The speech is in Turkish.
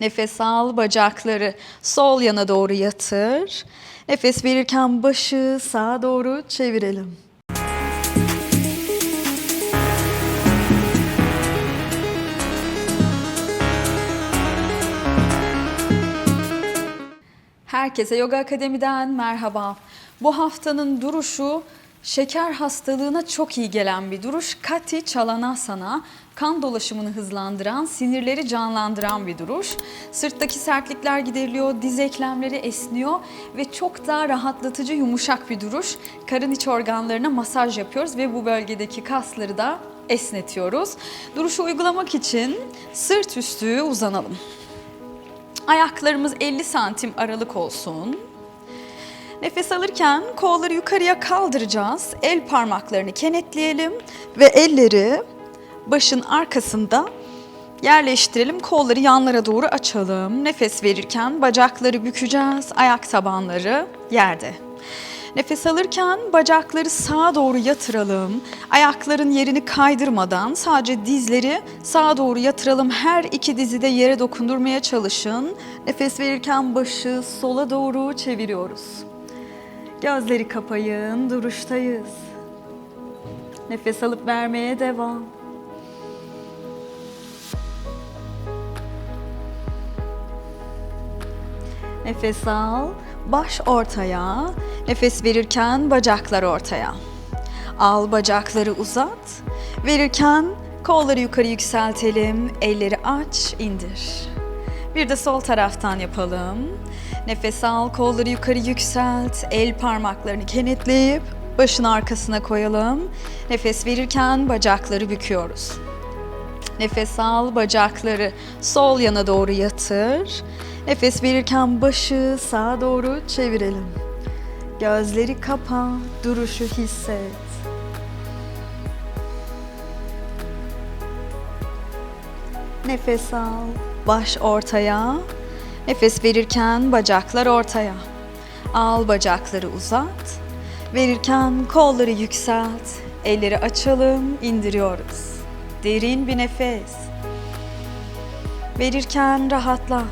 Nefes al, bacakları sol yana doğru yatır. Nefes verirken başı sağa doğru çevirelim. Herkese Yoga Akademi'den merhaba. Bu haftanın duruşu şeker hastalığına çok iyi gelen bir duruş. Kati Chalanasana, kan dolaşımını hızlandıran, sinirleri canlandıran bir duruş. Sırttaki sertlikler gideriliyor, diz eklemleri esniyor ve çok daha rahatlatıcı, yumuşak bir duruş. Karın iç organlarına masaj yapıyoruz ve bu bölgedeki kasları da esnetiyoruz. Duruşu uygulamak için sırt üstü uzanalım. Ayaklarımız 50 santim aralık olsun. Nefes alırken kolları yukarıya kaldıracağız. El parmaklarını kenetleyelim ve elleri başın arkasında yerleştirelim. Kolları yanlara doğru açalım. Nefes verirken bacakları bükeceğiz. Ayak tabanları yerde. Nefes alırken bacakları sağa doğru yatıralım. Ayakların yerini kaydırmadan sadece dizleri sağa doğru yatıralım. Her iki dizi de yere dokundurmaya çalışın. Nefes verirken başı sola doğru çeviriyoruz. Gözleri kapayın, duruştayız. Nefes alıp vermeye devam. Nefes al, baş ortaya. Nefes verirken bacaklar ortaya. Al bacakları uzat. Verirken kolları yukarı yükseltelim. Elleri aç, indir. Bir de sol taraftan yapalım. Nefes al, kolları yukarı yükselt. El parmaklarını kenetleyip başın arkasına koyalım. Nefes verirken bacakları büküyoruz. Nefes al, bacakları sol yana doğru yatır. Nefes verirken başı sağa doğru çevirelim. Gözleri kapa, duruşu hisset. Nefes al, baş ortaya. Nefes verirken bacaklar ortaya. Al bacakları uzat. Verirken kolları yükselt. Elleri açalım, indiriyoruz. Derin bir nefes. Verirken rahatla.